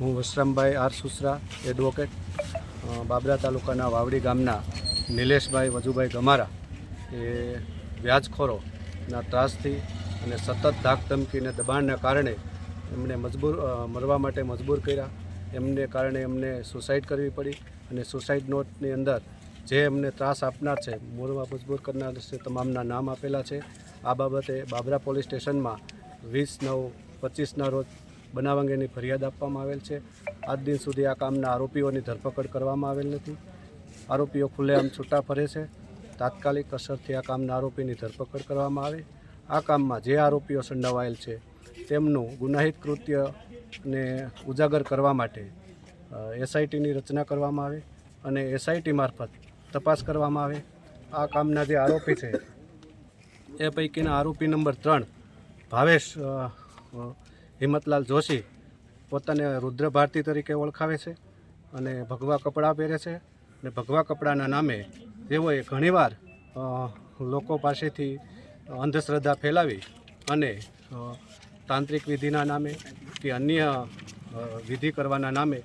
હું Vasrambhai R Susra advocate Babra તાલુકાના વાવડી ગામના નિલેશભાઈ વજુભાઈ ગમારા. એ વ્યાજખોરોના ત્રાસથી અને સતત ધાક ધમકીને દબાણના કારણે એમને મજબૂર મરવા માટે મજબૂર કર્યા. એમને કારણે એમને સુસાઇડ કરવી પડી અને સુસાઇડ નોટની અંદર જે એમને ત્રાસ આપનાર છે, મોરવા મજબૂર કરનાર છે, તમામના નામ આપેલા છે. આ બાબતે બાબરા પોલીસ સ્ટેશનમાં વીસ નવ પચીસના રોજ બનાવ અંગેની ફરિયાદ આપવામાં આવેલ છે. આજ દિન સુધી આ કામના આરોપીઓની ધરપકડ કરવામાં આવેલ નથી. આરોપીઓ ખુલ્લેઆમ છૂટા ફરે છે. તાત્કાલિક અસરથી આ કામના આરોપીની ધરપકડ કરવામાં આવે. આ કામમાં જે આરોપીઓ સંડોવાયેલ છે, તેમનું ગુનાહિત કૃત્યને ઉજાગર કરવા માટે એસઆઈટીની રચના કરવામાં આવે અને એસઆઈટી મારફત તપાસ કરવામાં આવે. આ કામના જે આરોપી છે, એ પૈકીના આરોપી નંબર ત્રણ ભાવેશ હિંમતલાલ જોશી પોતાને રુદ્ર ભારતી તરીકે ઓળખાવે છે અને ભગવા કપડાં પહેરે છે. અને ભગવા કપડાના નામે તેઓએ ઘણીવાર લોકો પાસેથી અંધશ્રદ્ધા ફેલાવી અને તાંત્રિક વિધિના નામે કે અન્ય વિધિ કરવાના નામે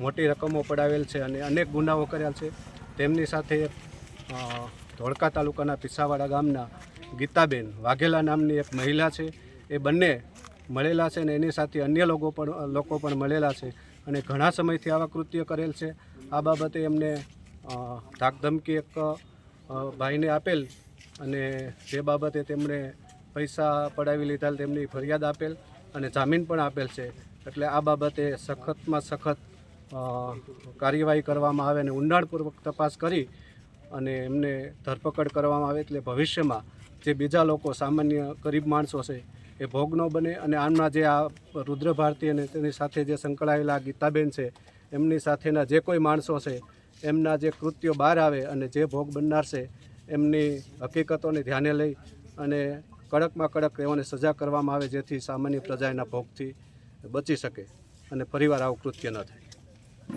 મોટી રકમો પડાવેલ છે અને અનેક ગુનાઓ કર્યા છે. તેમની સાથે ધોળકા તાલુકાના પીસાવાડા ગામના ગીતાબેન વાઘેલા નામની એક મહિલા છે. એ બંને મળેલા છે અને એની સાથે અન્ય લોકો પણ લોકો પણ મળેલા છે અને ઘણા સમયથી આવા કૃત્ય કરેલ છે. આ બાબતે એમને ધાકધમકી એક ભાઈને આપેલ અને જે બાબતે તેમણે પૈસા પડાવી લીધા તેમની ફરિયાદ આપેલ અને જામીન પણ આપેલ છે. એટલે આ બાબતે સખતમાં સખત કાર્યવાહી કરવામાં આવે અને ઊંડાણપૂર્વક તપાસ કરી અને એમને ધરપકડ કરવામાં આવે એટલે ભવિષ્યમાં જે બીજા લોકો, સામાન્ય ગરીબ માણસો છે, એ ભોગ ન બને અને આમના જે આ રુદ્ર ભારતી અને તેની સાથે જે સંકળાયેલા ગીતાબેન છે, એમની સાથેના જે કોઈ માણસો છે, એમના જે કૃત્યો બહાર આવે અને જે ભોગ બનનાર છે, એમની હકીકતોને ધ્યાને લઈ અને કડકમાં કડક તેઓને સજા કરવામાં આવે જેથી સામાન્ય પ્રજા એના ભોગથી બચી શકે અને ફરીવાર આવું કૃત્ય ન થાય.